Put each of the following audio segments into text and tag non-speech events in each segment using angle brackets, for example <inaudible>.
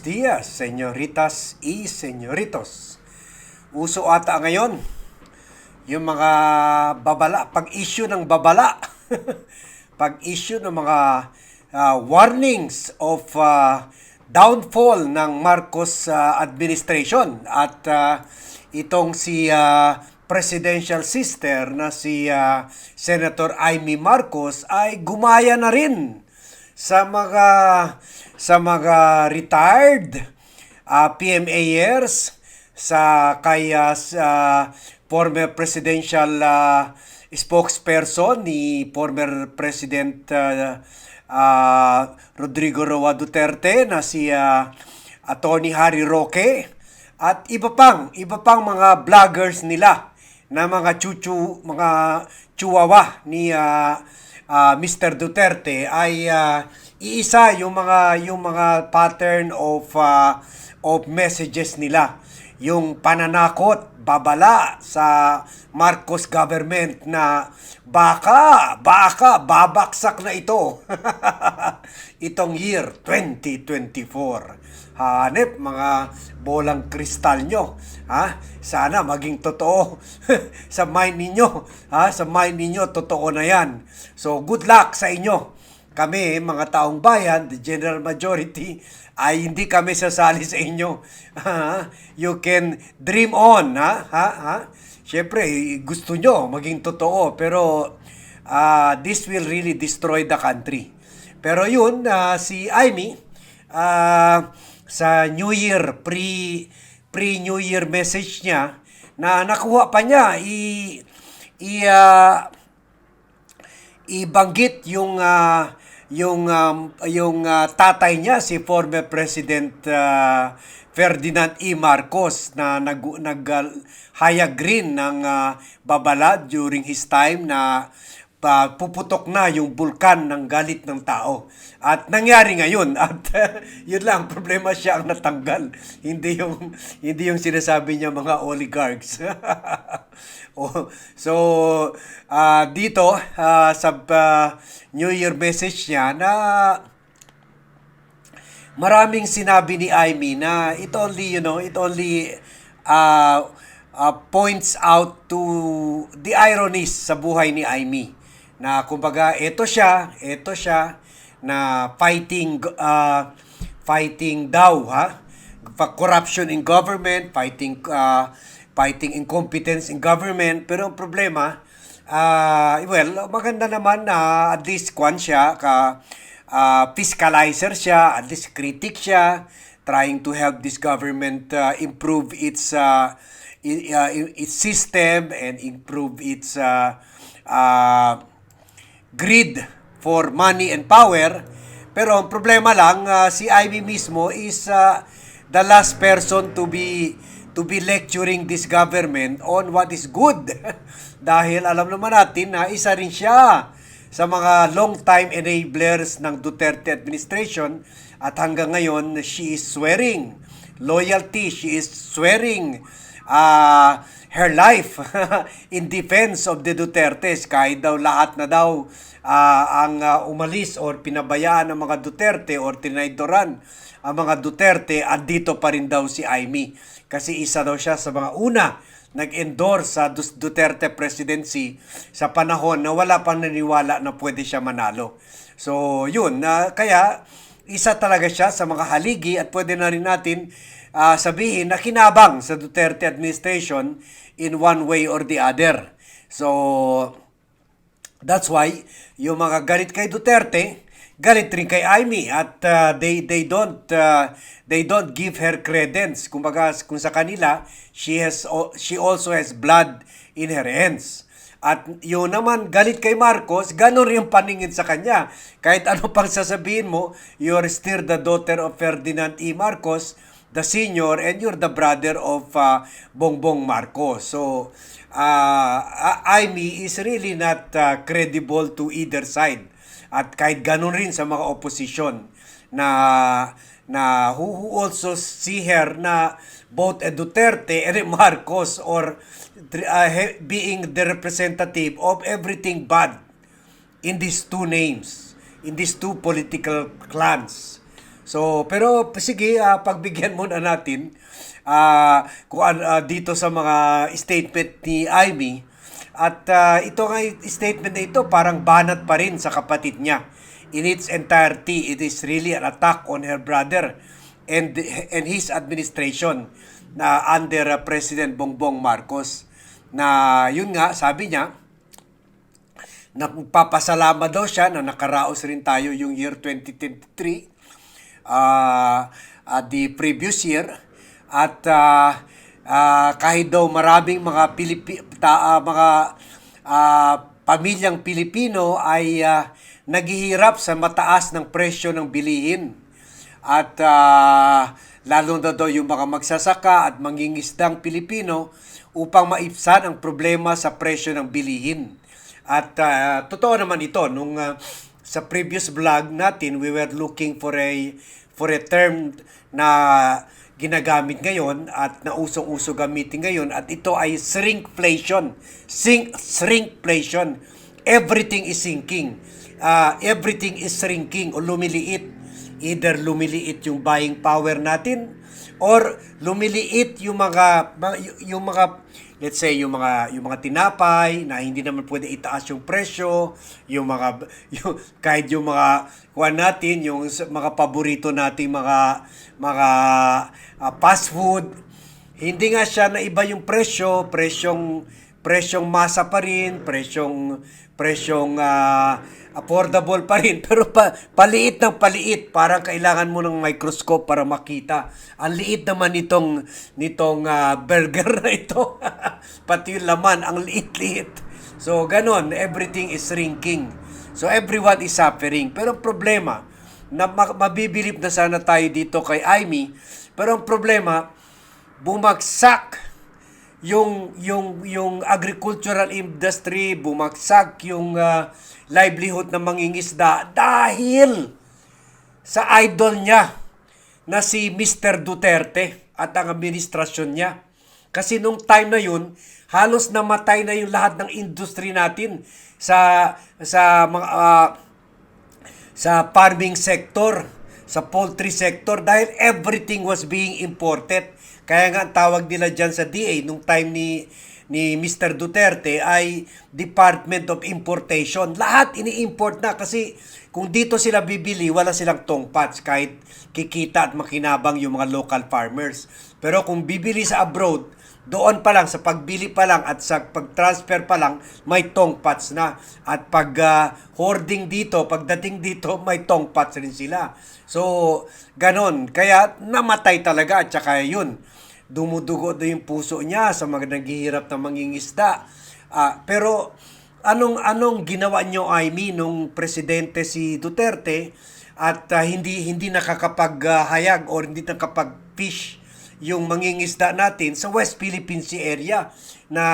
Buenos señoritas y señoritos. Uso ata ngayon yung mga babala, pag-issue ng babala, <laughs> pag-issue ng mga ah, warnings of ah, downfall ng Marcos ah, administration at ah, itong si ah, presidential sister na si ah, Senator Amy Marcos ay gumaya na rin sa mga sa mga retired uh, PMAers sa kaya sa former presidential uh, spokesperson ni former President uh, uh, Rodrigo Roa Duterte na si uh, Attorney Harry Roque. At iba pang iba pang mga vloggers nila na mga chuchu mga chihuahua ni uh, uh, Mr. Duterte ay uh, iisa yung mga yung mga pattern of uh, of messages nila yung pananakot babala sa Marcos government na baka baka babaksak na ito. <laughs> Itong year 2024 hanep mga bolang kristal nyo ha? Sana maging totoo <laughs> sa mind ninyo ha? Sa mind ninyo totoo na yan. So good luck sa inyo kami mga taong bayan the general majority ay hindi kami sasali sa inyo. <laughs> You can dream on ha? Ha? Ha? Syempre gusto nyo maging totoo pero uh, this will really destroy the country. Pero yun uh, si Amy uh, sa New Year pre pre New Year message niya na nakuha pa niya i i uh, ibanggit yung uh, yung um, yung uh, tatay niya si former President uh, Ferdinand E. Marcos na nag nag uh, hayag rin ng uh, babala during his time na uh, puputok na yung bulkan ng galit ng tao. At nangyari ngayon at <laughs> yun lang problema siya ang natanggal. Hindi yung hindi yung sinasabi niya mga oligarchs. <laughs> oh, so uh, dito uh, sa uh, New Year message niya na maraming sinabi ni Amy na it only you know it only uh, uh, points out to the ironies sa buhay ni Amy na kumbaga ito siya ito siya na fighting uh, fighting daw ha? Corruption in government fighting uh, fighting incompetence in government. Pero ang problema uh, well maganda naman na at least kwan siya ka uh, fiscalizer siya, at least critic siya, trying to help this government uh, improve its uh, uh, its system and improve its uh, uh, grid for money and power. Pero ang problema lang, uh, si Ivy mismo is uh, the last person to be to be lecturing this government on what is good. <laughs> Dahil alam naman natin na isa rin siya sa mga long-time enablers ng Duterte administration at hanggang ngayon she is swearing loyalty, she is swearing uh, her life <laughs> in defense of the Dutertes kahit daw lahat na daw uh, ang uh, umalis or pinabayaan ng mga Duterte or tinaidoran ang mga Duterte, andito pa rin daw si Amy. Kasi isa daw siya sa mga una nag-endorse sa Duterte presidency sa panahon na wala pang naniwala na pwede siya manalo. So, yun. Uh, kaya, isa talaga siya sa mga haligi at pwede na rin natin uh, sabihin na kinabang sa Duterte administration in one way or the other. So, that's why yung mga galit kay Duterte, galit rin kay Amy at uh, they they don't uh, they don't give her credence kumbaga kung sa kanila she has she also has blood in her hands at yun naman galit kay Marcos ganon rin paningin sa kanya kahit ano pang sasabihin mo you're still the daughter of Ferdinand E. Marcos the senior and you're the brother of uh, Bongbong Marcos so uh, Amy is really not uh, credible to either side at kahit ganun rin sa mga opposition na na who, who also see her na both a Duterte and Marcos or uh, being the representative of everything bad in these two names, in these two political clans. So, pero sige, ah, pagbigyan muna natin ah, kung ah, dito sa mga statement ni Amy. At ah, ito nga statement na ito parang banat pa rin sa kapatid niya. In its entirety, it is really an attack on her brother and and his administration na under ah, President Bongbong Marcos. Na yun nga, sabi niya, nagpapasalamat daw siya na nakaraos rin tayo yung year 2023 uh, uh, the previous year. At uh, uh, kahit daw maraming mga Pilipi, ta, uh, mga uh, pamilyang Pilipino ay uh, naghihirap sa mataas ng presyo ng bilihin. At uh, lalo na daw yung mga magsasaka at mangingisdang Pilipino upang maipsan ang problema sa presyo ng bilihin. At uh, totoo naman ito. Nung uh, sa previous vlog natin we were looking for a for a term na ginagamit ngayon at nausong-uso gamitin ngayon at ito ay shrinkflation. Sink, shrinkflation. Everything is sinking. Uh, everything is shrinking o lumiliit. Either lumiliit yung buying power natin or lumiliit yung mga yung mga let's say yung mga yung mga tinapay na hindi naman pwede itaas yung presyo, yung mga <laughs> yung kahit yung mga kuan natin, yung mga paborito nating mga mga ah, fast food, hindi nga siya na iba yung presyo, presyong presyong masa pa rin, presyong presyong ah, affordable pa rin. <laughs> Pero pa, paliit ng paliit parang kailangan mo ng microscope para makita. Ang liit naman nitong nitong ah, burger <laughs> na ito. <laughs> Pati yung laman ang liit-liit. So ganon everything is shrinking. So everyone is suffering. Pero problema na ma- mabibilip na sana tayo dito kay Amy pero ang problema bumagsak yung yung yung agricultural industry bumagsak yung ah, livelihood ng mangingisda dahil sa idol niya na si Mr. Duterte at ang administrasyon niya. Kasi nung time na yun, halos namatay na yung lahat ng industry natin sa sa mga ah, sa farming sector, sa poultry sector dahil everything was being imported. Kaya nga ang tawag nila dyan sa DA nung time ni ni Mr. Duterte ay Department of Importation. Lahat ini-import na kasi kung dito sila bibili, wala silang tongpats kahit kikita at makinabang yung mga local farmers. Pero kung bibili sa abroad, doon pa lang, sa pagbili pa lang at sa pag-transfer pa lang, may tongpats na. At pag ah, hoarding dito, pagdating dito, <laughs> may tongpats rin sila. So, ganon. Kaya namatay talaga at saka yun, dumudugo do yung puso niya sa mga naghihirap na mangingisda. Ah, pero anong anong ginawa nyo Amy nung presidente si Duterte at ah, hindi hindi nakakapaghayag or hindi nakapag-fish yung mangingisda natin sa West Philippine Sea area na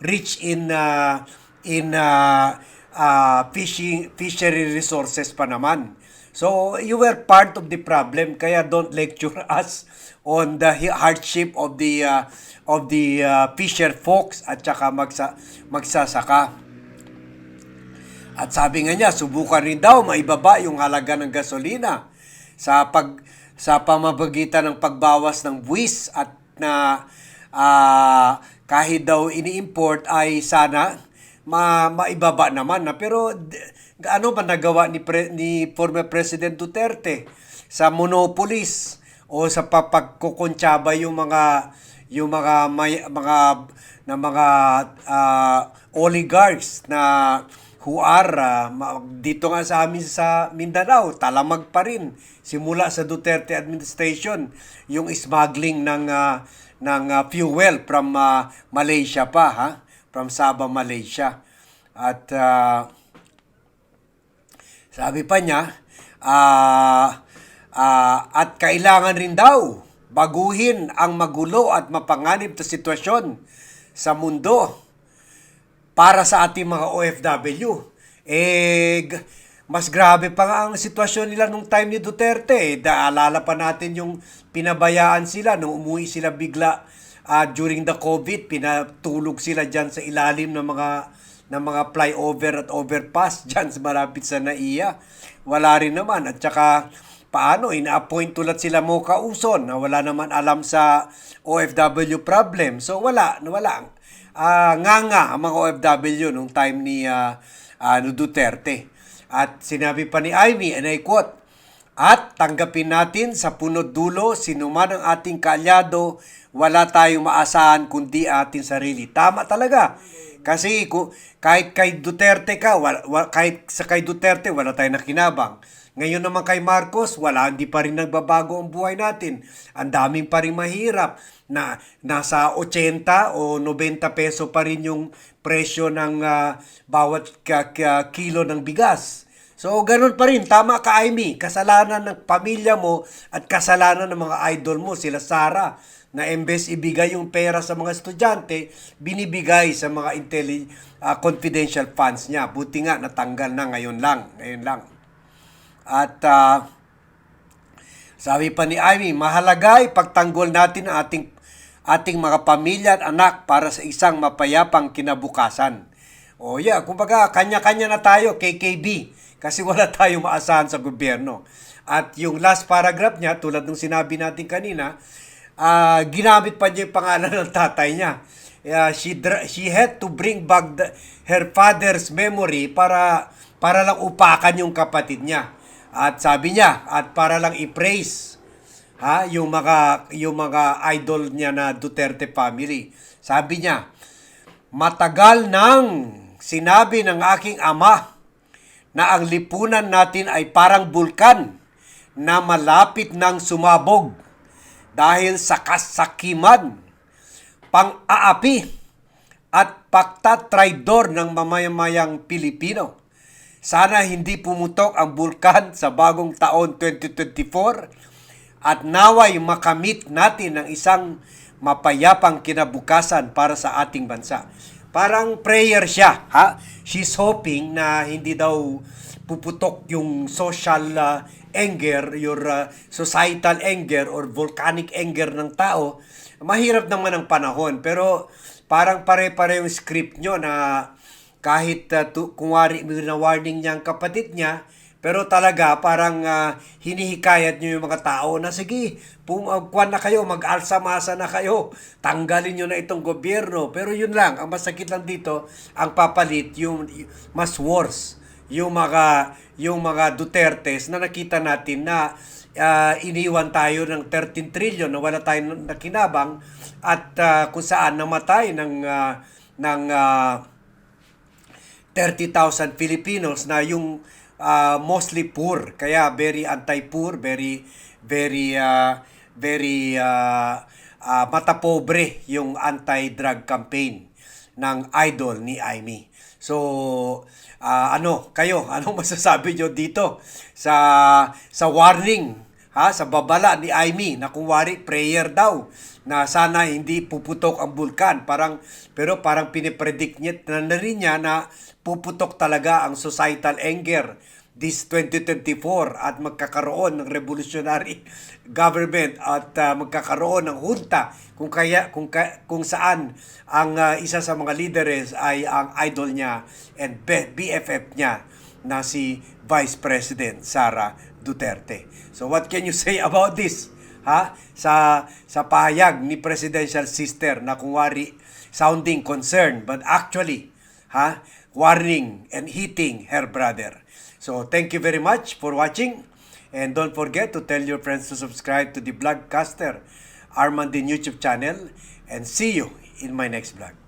rich in ah, in ah, ah, fishing fishery resources pa naman. So you were part of the problem kaya don't lecture <laughs> us on the hi- hardship of the uh, of the uh, fisher folks at saka magsa magsasaka. At sabi nga niya, subukan rin daw maibaba yung halaga ng gasolina sa pag sa pamamagitan ng pagbawas ng buwis at na ah, kahit daw ini-import ay sana ma maibaba naman na. Pero ano ba nagawa ni pre, ni former President Duterte? Sa monopolies o sa papagkukuntsaba yung mga yung mga may, mga na mga ah, oligarchs na ma- dito nga sa amin sa Mindanao, talamag pa rin. Simula sa Duterte administration yung smuggling ng ah, ng ah, fuel from ah, Malaysia pa ha, from Sabah, Malaysia. At ah, sabi pa niya, ah, ah, at kailangan rin daw baguhin ang magulo at mapanganib na sitwasyon sa mundo para sa ating mga OFW. Eh, mas grabe pa nga ang sitwasyon nila nung time ni Duterte. Eh. Daalala pa natin yung pinabayaan sila nung umuwi sila bigla ah, during the COVID. Pinatulog sila dyan sa ilalim ng mga ng mga flyover at overpass <laughs> dyan sa malapit sa NAIA. Wala rin naman. At saka paano ina-appoint tulad sila mo kauson na wala naman alam sa OFW problem. So wala, wala. Ah, nga nga ang mga OFW nung time ni ah, ano Duterte. At sinabi pa ni Ivy, and I quote, at tanggapin natin sa punot dulo, sino man ang ating kaalyado, wala tayong maasahan kundi ating sarili. Tama talaga. Kasi kung, kahit kay Duterte ka, wala, wa- kahit sa kay Duterte, wala tayong nakinabang. Ngayon naman kay Marcos, wala, hindi pa rin nagbabago ang buhay natin. Ang daming pa rin mahirap na nasa 80 o 90 peso pa rin yung presyo ng ah, bawat ka- ka- kilo ng bigas. So, ganun pa rin. Tama ka, Amy. Kasalanan ng pamilya mo at kasalanan ng mga idol mo, sila Sara, na embes ibigay yung pera sa mga estudyante, binibigay sa mga intelli- ah, confidential funds niya. Buti nga, natanggal na ngayon lang. Ngayon lang. At ah, sabi pa ni Amy, mahalaga ipagtanggol natin ang ating ating mga pamilya at anak para sa isang mapayapang kinabukasan. O yeah, kumbaga kanya-kanya na tayo KKB kasi <laughs> wala tayong maasahan sa gobyerno. At yung last paragraph niya, tulad ng sinabi natin kanina, ah, ginamit pa niya yung pangalan <laughs> ng tatay niya. Yeah, she she had to bring back the- her father's memory para para lang upakan yung kapatid niya. At sabi niya, at para lang i-praise ha, yung mga yung mga idol niya na Duterte family. Sabi niya, matagal nang sinabi ng aking ama na ang lipunan natin ay parang bulkan na malapit nang sumabog dahil sa kasakiman, pang-aapi at paktatraidor ng mamayamayang Pilipino. Sana hindi pumutok ang bulkan sa bagong taon 2024 at naway makamit natin ang isang mapayapang kinabukasan para sa ating bansa. Parang prayer siya, ha? She's hoping na hindi daw puputok yung social uh, anger, your uh, societal anger or volcanic anger ng tao. Mahirap naman ang panahon, pero parang pare-pare yung script nyo na kahit uh, tu- kung wari, na warning niya ang kapatid niya, pero talaga parang ah, hinihikayat niyo yung mga tao na sige, pumagkuan na kayo, mag-alsa-masa na kayo, tanggalin niyo na itong gobyerno. Pero yun lang, ang masakit lang dito, ang papalit, yung, yung mas worse, yung mga, yung mga Dutertes na nakita natin na ah, iniwan tayo ng 13 trillion na wala tayong nakinabang at ah, kung saan namatay ng, ah, ng ah, 30,000 Filipinos na yung uh, mostly poor kaya very anti-poor very very uh, very uh, uh, matapobre yung anti-drug campaign ng idol ni Amy. So uh, ano kayo <laughs> anong masasabi nyo dito sa sa warning ha sa babala ni Amy na kung wari prayer daw na sana hindi puputok ang bulkan parang pero parang pinipredict niya na, na rin niya na puputok talaga ang societal anger this 2024 at magkakaroon ng revolutionary <laughs> government at uh, magkakaroon ng junta kung kaya kung ka- kung saan ang uh, isa sa mga leaders ay ang idol niya and BFF niya na si Vice President Sara Duterte. So what can you say <laughs> about this? Ha? Sa sa pahayag ni presidential sister na kung wari sounding concerned but actually ha warning and hitting her brother. So thank you very much for watching and don't forget to tell your friends to subscribe to the Vlogcaster Armandin YouTube channel and see you in my next vlog.